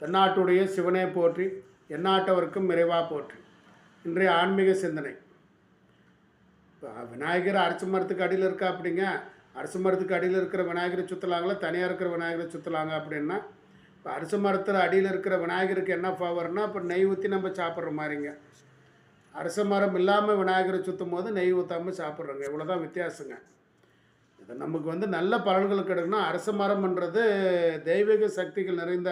தென்னாட்டுடைய சிவனை போற்றி எந்நாட்டவருக்கும் நிறைவா போற்றி. இன்றைய ஆன்மீக சிந்தனை. இப்போ விநாயகர் அரசு மரத்துக்கு அடியில் இருக்கா அப்படிங்க? அரசு மரத்துக்கு அடியில் இருக்கிற விநாயகரை சுற்றலாங்களா தனியாக இருக்கிற விநாயகரை சுற்றலாங்க அப்படின்னா இப்போ அரசு மரத்தில் அடியில் இருக்கிற விநாயகருக்கு என்ன பவர்னா இப்போ நெய் ஊற்றி நம்ம சாப்பிட்ற மாதிரிங்க. அரச மரம் இல்லாமல் விநாயகரை சுற்றும் போது நெய் ஊற்றாமல் சாப்பிட்றோங்க. இவ்வளோதான் வித்தியாசங்க. இது நமக்கு வந்து நல்ல பலன்கள் கிடைக்கணும் அரச மரம்ன்றது தெய்வீக சக்திகள் நிறைந்த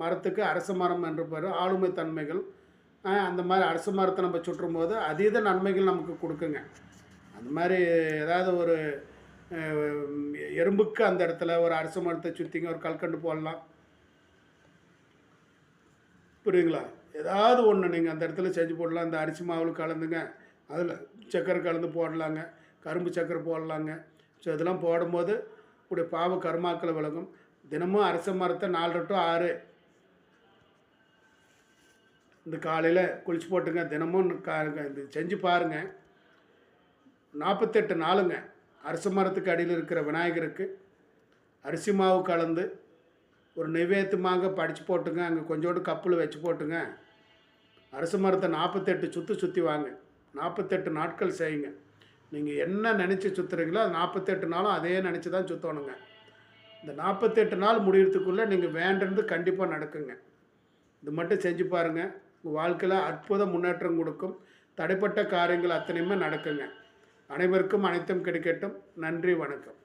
மரத்துக்கு அரச மரம் என்று பேர் ஆளுமை தன்மைகள். அந்த மாதிரி அரச மரத்தை நம்ம சுற்றும் போது அதீத நன்மைகள் நமக்கு கொடுக்குங்க. அந்த மாதிரி ஏதாவது ஒரு எறும்புக்கு அந்த இடத்துல ஒரு அரச மரத்தை சுற்றிங்க ஒரு கல்கண்டு போடலாம். புரியுங்களா ஏதாவது ஒன்று நீங்கள் அந்த இடத்துல செஞ்சு போடலாம். அந்த அரிசி மாவில் கலந்துங்க அதில் சக்கரை கலந்து போடலாங்க கரும்பு சக்கரை போடலாங்க. ஸோ இதெல்லாம் போடும்போது இப்படி பாவ கர்மாக்களை விளங்கும் தினமும் அரச மரத்தை நாலு டு ஆறு இந்த காலையில் குளிச்சு போட்டுங்க. தினமும் காருங்க இது செஞ்சு பாருங்கள் நாற்பத்தெட்டு நாளுங்க. அரச மரத்துக்கு அடியில் இருக்கிற விநாயகருக்கு அரிசி மாவு கலந்து ஒரு நைவேத்தியமாக படித்து போட்டுங்க. அங்கே கொஞ்சோண்டு கப்பில் வச்சு போட்டுங்க. அரச மரத்தை நாற்பத்தெட்டு சுற்றி சுற்றி வாங்க. நாற்பத்தெட்டு நாட்கள் செய்யுங்க. நீங்கள் என்ன நினச்சி சுற்றுறீங்களோ அது நாற்பத்தெட்டு நாளும் அதே நினச்சி தான் சுற்றணுங்க இந்த நாற்பத்தெட்டு நாள் முடியறதுக்குள்ளே நீங்கள் வேண்டது கண்டிப்பாக நடக்குங்க. இது மட்டும் செஞ்சு பாருங்கள் உங்கள் வாழ்க்கையில் அற்புத முன்னேற்றம் கொடுக்கும். தடைப்பட்ட காரியங்கள் அத்தனையுமே நடக்குங்க. அனைவருக்கும் அனைத்தும் கிடைக்கட்டும். நன்றி வணக்கம்.